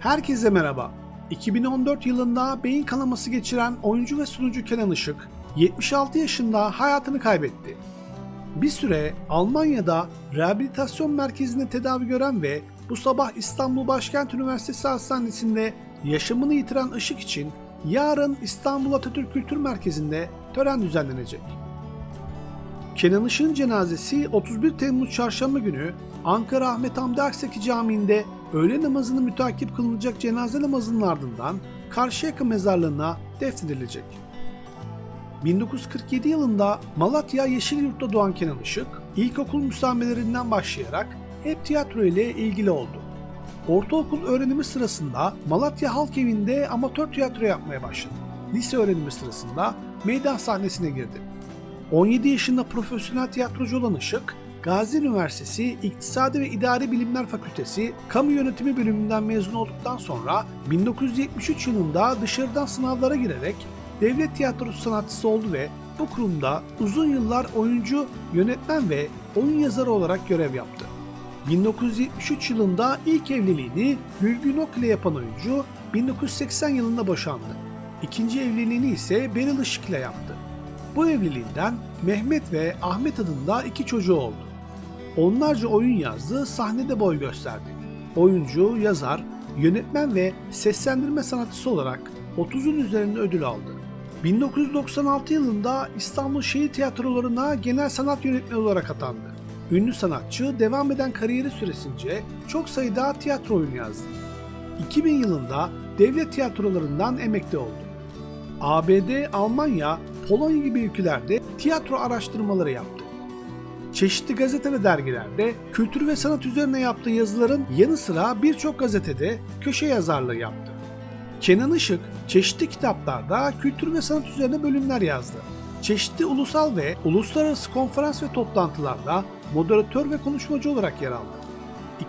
Herkese merhaba. 2014 yılında beyin kanaması geçiren oyuncu ve sunucu Kenan Işık 76 yaşında hayatını kaybetti. Bir süre Almanya'da rehabilitasyon merkezinde tedavi gören ve bu sabah İstanbul Başkent Üniversitesi Hastanesi'nde yaşamını yitiren Işık için yarın İstanbul Atatürk Kültür Merkezi'nde tören düzenlenecek. Kenan Işık'ın cenazesi 31 Temmuz Çarşamba günü Ankara Ahmet Hamdi Aksaki Camii'nde öğle namazını mütakip kılınacak cenaze namazının ardından Karşıyaka mezarlığına defnedilecek. 1947 yılında Malatya Yeşilyurt'ta doğan Kenan Işık, ilkokul müsamelerinden başlayarak hep tiyatro ile ilgili oldu. Ortaokul öğrenimi sırasında Malatya Halk Evi'nde amatör tiyatro yapmaya başladı. Lise öğrenimi sırasında meydan sahnesine girdi. 17 yaşında profesyonel tiyatrocu olan Işık, Gazi Üniversitesi İktisadi ve İdari Bilimler Fakültesi Kamu Yönetimi bölümünden mezun olduktan sonra 1973 yılında dışarıdan sınavlara girerek devlet tiyatrosu sanatçısı oldu ve bu kurumda uzun yıllar oyuncu, yönetmen ve oyun yazarı olarak görev yaptı. 1973 yılında ilk evliliğini Gülgün Ok ile yapan oyuncu 1980 yılında boşandı. İkinci evliliğini ise Beril Işık ile yaptı. Bu evliliğinden Mehmet ve Ahmet adında iki çocuğu oldu. Onlarca oyun yazdı, sahnede boy gösterdi. Oyuncu, yazar, yönetmen ve seslendirme sanatçısı olarak 30'un üzerinde ödül aldı. 1996 yılında İstanbul Şehir Tiyatrolarına genel sanat yönetmeni olarak atandı. Ünlü sanatçı devam eden kariyeri süresince çok sayıda tiyatro oyunu yazdı. 2000 yılında devlet tiyatrolarından emekli oldu. ABD, Almanya, Polonya gibi ülkelerde tiyatro araştırmaları yaptı. Çeşitli gazete ve dergilerde kültür ve sanat üzerine yaptığı yazıların yanı sıra birçok gazetede köşe yazarlığı yaptı. Kenan Işık çeşitli kitaplarda kültür ve sanat üzerine bölümler yazdı. Çeşitli ulusal ve uluslararası konferans ve toplantılarda moderatör ve konuşmacı olarak yer aldı.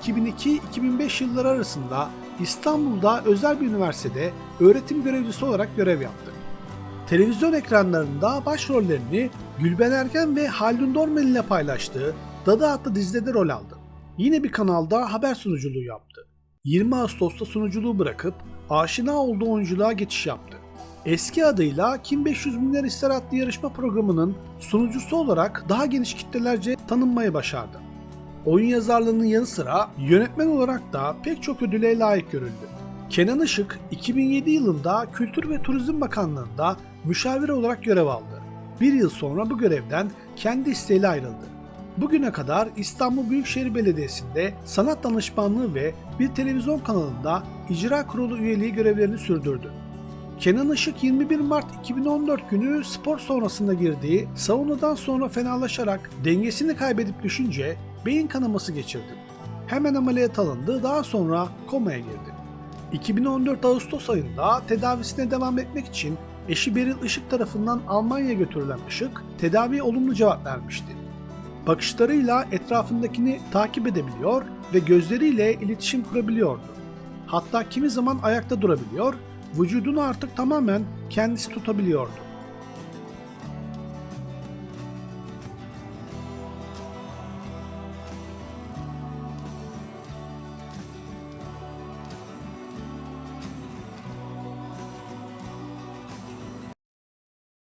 2002-2005 yılları arasında İstanbul'da özel bir üniversitede öğretim görevlisi olarak görev yaptı. Televizyon ekranlarında başrollerini Gülben Ergen ve Haldun Dormen ile paylaştığı Dadı adlı dizide de rol aldı. Yine bir kanalda haber sunuculuğu yaptı. 20 Ağustos'ta sunuculuğu bırakıp aşina olduğu oyunculuğa geçiş yaptı. Eski adıyla Kim 500 Milyar İster adlı yarışma programının sunucusu olarak daha geniş kitlelerce tanınmayı başardı. Oyun yazarlığının yanı sıra yönetmen olarak da pek çok ödüle layık görüldü. Kenan Işık 2007 yılında Kültür ve Turizm Bakanlığı'nda müşavir olarak görev aldı. Bir yıl sonra bu görevden kendi isteğiyle ayrıldı. Bugüne kadar İstanbul Büyükşehir Belediyesi'nde sanat danışmanlığı ve bir televizyon kanalında icra kurulu üyeliği görevlerini sürdürdü. Kenan Işık 21 Mart 2014 günü spor sonrasında girdiği saunadan sonra fenalaşarak dengesini kaybedip düşünce beyin kanaması geçirdi. Hemen ameliyat alındı daha sonra komaya girdi. 2014 Ağustos ayında tedavisine devam etmek için eşi Beril Işık tarafından Almanya'ya götürülen Işık tedaviye olumlu cevap vermişti. Bakışlarıyla etrafındakini takip edebiliyor ve gözleriyle iletişim kurabiliyordu. Hatta kimi zaman ayakta durabiliyor, vücudunu artık tamamen kendisi tutabiliyordu.